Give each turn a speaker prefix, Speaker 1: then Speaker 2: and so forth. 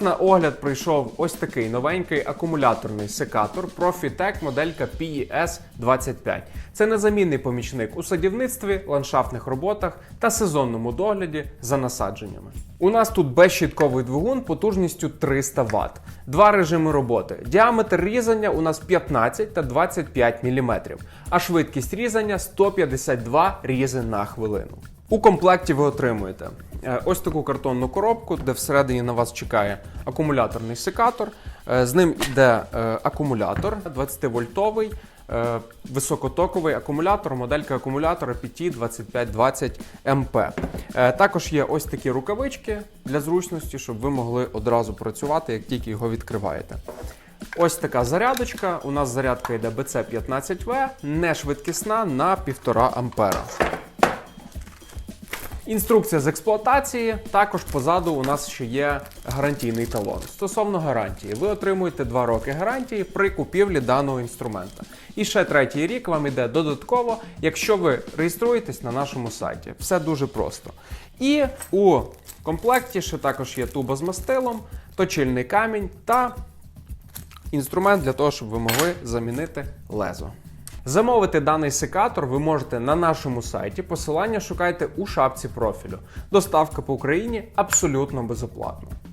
Speaker 1: На огляд прийшов ось такий новенький акумуляторний секатор Profitec моделька PES 25. Це незамінний помічник у садівництві, ландшафтних роботах та сезонному догляді за насадженнями. У нас тут безщітковий двигун потужністю 300 Вт. Два режими роботи. Діаметр різання у нас 15 та 25 мм, а швидкість різання 152 різи на хвилину. У комплекті ви отримуєте ось таку картонну коробку, де всередині на вас чекає акумуляторний секатор. Е, З ним йде е, акумулятор 20-вольтовий, е, високотоковий акумулятор, моделька акумулятора PT2520 MP. Е, Також є ось такі рукавички для зручності, щоб ви могли одразу працювати, як тільки його відкриваєте. Ось така зарядочка. У нас зарядка йде BC15V, не швидкісна на 1,5 ампера. Інструкція з експлуатації. Також позаду у нас ще є гарантійний талон. Стосовно гарантії, ви отримуєте 2 роки гарантії при купівлі даного інструмента. І ще третій рік вам іде додатково, якщо ви реєструєтесь на нашому сайті. Все дуже просто. І у комплекті ще також є туба з мастилом, точильний камінь та інструмент для того, щоб ви могли замінити лезо. Замовити даний секатор ви можете на нашому сайті. Посилання шукайте у шапці профілю. Доставка по Україні абсолютно безоплатно.